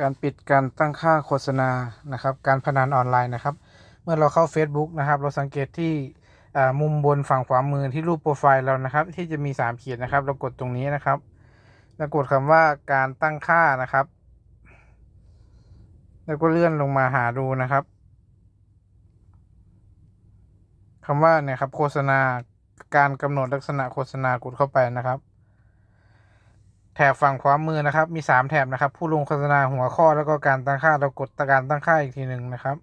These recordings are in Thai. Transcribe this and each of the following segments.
การปิดการตั้งค่าโฆษณานะครับ การพนันออนไลน์นะครับ เมื่อเราเข้า Facebook นะครับ เราสังเกตที่มุมบนฝั่งขวามือที่รูปโปรไฟล์เรานะครับ ที่จะมีสามขีดนะครับ เรากดตรงนี้นะครับแล้วกดคำว่าการตั้งค่านะครับ แล้วก็เลื่อนลงมาหาดูนะครับคำว่าเนี่ยครับโฆษณาการกำหนดลักษณะโฆษณากดเข้าไปนะครับ แถบฝั่งขวามือนะครับ มีสามแถบนะครับ ผู้ลงโฆษณาหัวข้อแล้วก็การตั้งค่าเรากดการตั้งค่าอีกทีหนึ่งนะครับ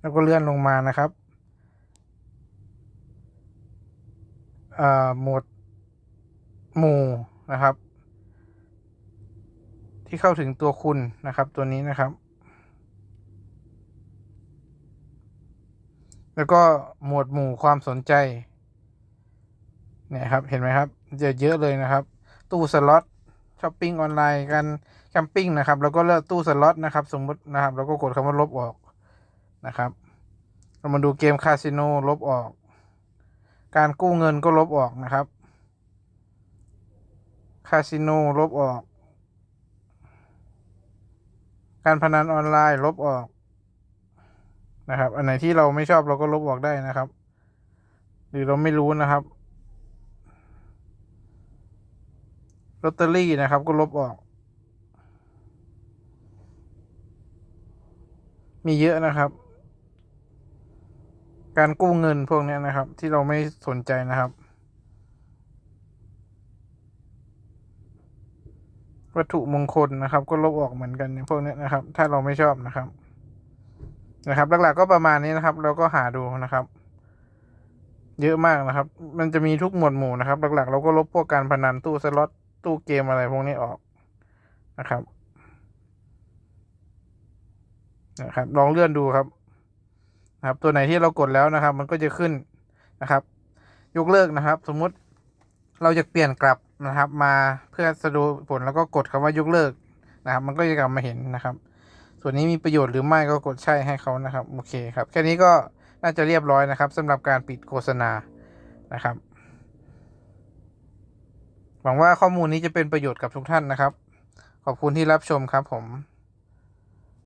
แล้วก็เลื่อนลงมานะครับหมวดหมู่นะครับ ที่เข้าถึงตัวคุณนะครับ ตัวนี้นะครับ แล้วก็หมวดหมู่ความสนใจเนี่ยครับเห็นไหมครับจะเยอะเลยนะครับ ตู้สล็อต ช้อปปิ้งออนไลน์การแคมปิ้งนะครับแล้วก็เลือกตู้สล็อตนะครับ สมมตินะครับแล้วก็กดคำว่าลบออกนะครับ เรามาดูเกมคาสิโนลบออก การกู้เงินก็ลบออกนะครับคาสิโนลบออก การพนันออนไลน์ลบออกนะครับ อันไหนที่เราไม่ชอบเราก็ลบออกได้นะครับ หรือเราไม่รู้นะครับ ลอตเตอรี่นะครับก็ลบออก มีเยอะนะครับ การกู้เงินพวกนี้นะครับ ที่เราไม่สนใจนะครับ วัตถุมงคลนะครับ ก็ลบออกเหมือนกันพวกนี้นะครับ ถ้าเราไม่ชอบนะครับ นะครับ หลักๆก็ประมาณนี้นะครับ เราก็หาดูนะครับเยอะมากนะครับ มันจะมีทุกหมวดหมู่นะครับ หลักๆ เราก็ลบพวกการพนันตู้สล็อต ตู้เกมอะไรพวกนี้ออกนะครับ นะครับ ลองเลื่อนดูครับนะครับ ตัวไหนที่เรากดแล้วนะครับ มันก็จะขึ้นนะครับ ยกเลิกนะครับ สมมุติเราจะเปลี่ยนกลับนะครับ มาเพื่อสะดูผลแล้วก็กดคำว่ายกเลิกนะครับ มันก็จะกลับมาเห็นนะครับ ส่วนนี้มีประโยชน์หรือไม่ก็กดใช่ให้เขานะครับโอเคครับแค่นี้ก็น่าจะเรียบร้อยนะครับสำหรับการปิดโฆษณานะครับ หวังว่าข้อมูลนี้จะเป็นประโยชน์กับทุกท่านนะครับ ขอบคุณที่รับชมครับผม